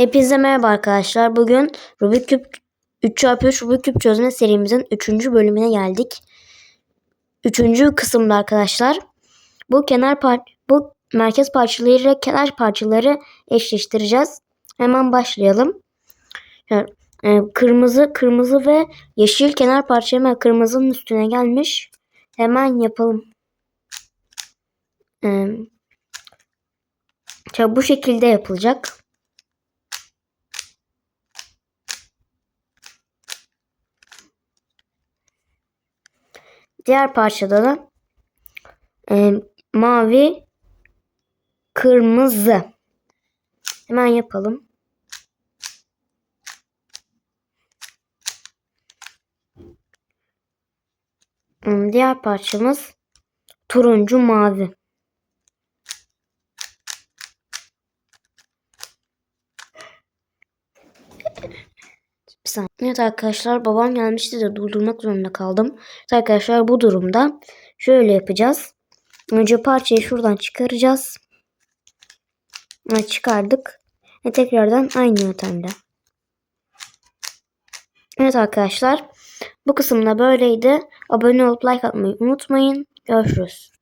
Hepinize merhaba arkadaşlar. Bugün Rubik Küp 3x3 Rubik Küp çözme serimizin 3. bölümüne geldik. 3. kısımda arkadaşlar. Bu kenar par bu merkez parçaları ile kenar parçaları eşleştireceğiz. Hemen başlayalım. Yani, e, kırmızı kırmızı ve yeşil kenar parça hemen kırmızının üstüne gelmiş. Hemen yapalım. E, bu şekilde yapılacak. Diğer parçada da e, mavi, kırmızı. Hemen yapalım. Hmm, Diğer parçamız turuncu, mavi. Saniye. Evet arkadaşlar babam gelmişti de durdurmak zorunda kaldım. Evet arkadaşlar bu durumda şöyle yapacağız. Önce parçayı şuradan çıkaracağız. Çıkardık. Ve tekrardan aynı yöntemle. Evet arkadaşlar bu kısımda böyleydi. Abone olup like atmayı unutmayın. Görüşürüz.